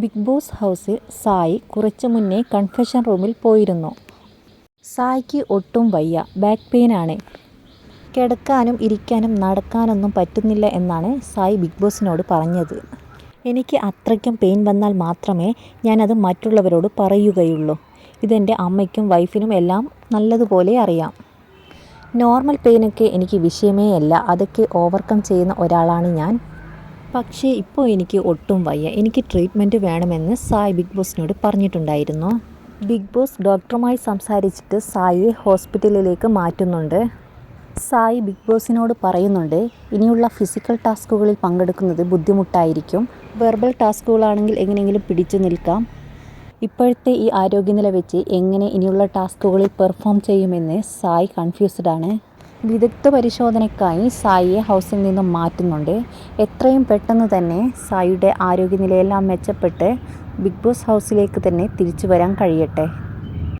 Big boss ഹൗസിൽ സായി കുറച്ചു മുന്നേ കൺഫെഷൻ റൂമിൽ പോയിരുന്നു. സായിക്ക് ഒട്ടും വയ്യ. ബാക്ക് പെയിൻ ആണ്. കിടക്കാനും ഇരിക്കാനും നടക്കാനൊന്നും പറ്റുന്നില്ല എന്നാണ് സായി ബിഗ് ബോസിനോട് പറഞ്ഞത്. എനിക്ക് അത്രയ്ക്കും പെയിൻ വന്നാൽ മാത്രമേ ഞാനത് മറ്റുള്ളവരോട് പറയുകയുള്ളൂ. ഇതെന്റെ അമ്മയ്ക്കും വൈഫിനും എല്ലാം നല്ലതുപോലെ അറിയാം. നോർമൽ പെയിനൊക്കെ എനിക്ക് വിഷയമേ അല്ല. അതൊക്കെ ഓവർകം ചെയ്യുന്ന ഒരാളാണ് ഞാൻ. പക്ഷേ ഇപ്പോൾ എനിക്ക് ഒട്ടും വയ്യ. എനിക്ക് ട്രീറ്റ്മെന്റ് വേണമെന്ന് സായ് ബിഗ് ബോസിനോട് പറഞ്ഞിട്ടുണ്ടായിരുന്നു. ബിഗ് ബോസ് ഡോക്ടറുമായി സംസാരിച്ചിട്ട് സായിയെ ഹോസ്പിറ്റലിലേക്ക് മാറ്റുന്നുണ്ട്. സായി ബിഗ് ബോസിനോട് പറയുന്നുണ്ട് ഇനിയുള്ള ഫിസിക്കൽ ടാസ്കുകളിൽ പങ്കെടുക്കുന്നത് ബുദ്ധിമുട്ടായിരിക്കും. വെർബൽ ടാസ്കുകളാണെങ്കിൽ എങ്ങനെയെങ്കിലും പിടിച്ചു നിൽക്കാം. ഇപ്പോഴത്തെ ഈ ആരോഗ്യനില വെച്ച് എങ്ങനെ ഇനിയുള്ള ടാസ്കുകളിൽ പെർഫോം ചെയ്യുമെന്ന് സായ് കൺഫ്യൂസ്ഡ് ആണ്. വിദഗ്ധ പരിശോധനയ്ക്കായി സായിയെ ഹൗസിൽ നിന്നും മാറ്റുന്നുണ്ട്. എത്രയും പെട്ടെന്ന് തന്നെ സായിയുടെ ആരോഗ്യനിലയെല്ലാം മെച്ചപ്പെട്ട് ബിഗ് ബോസ് ഹൗസിലേക്ക് തന്നെ തിരിച്ചു വരാൻ കഴിയട്ടെ.